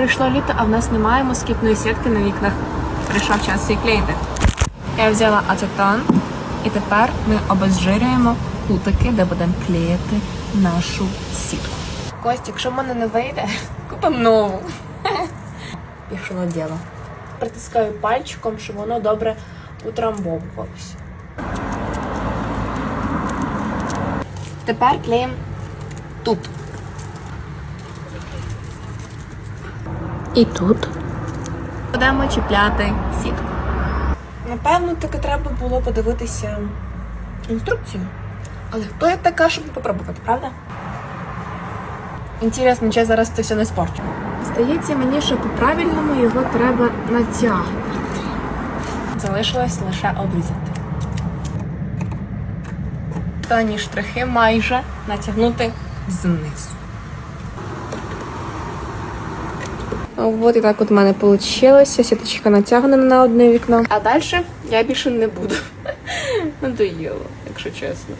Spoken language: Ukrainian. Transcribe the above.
прийшло літо, а в нас немає москітної сітки на вікнах. Прийшов час її клеїти. Я взяла ацетон, і тепер ми обезжирюємо кутики, де будемо клеїти нашу сітку. Кость, якщо в мене не вийде, купимо нову. Пішло діло. Притискаю пальчиком, щоб воно добре утрамбовувалося. Тепер клеїмо тут. І тут. Будемо чіпляти сітку. Напевно, таки треба було подивитися інструкцію. Але хто я така, щоб не попробувати, правда? Інтересно, чи я зараз це все не спорчу. Здається мені, що по-правильному його треба натягнути. Залишилось лише обрізати. Останні штрихи майже натягнути знизу. От і так от у мене вийшло. Сіточка натягнена на одне вікно. А далі я більше не буду. Надоїло, якщо чесно.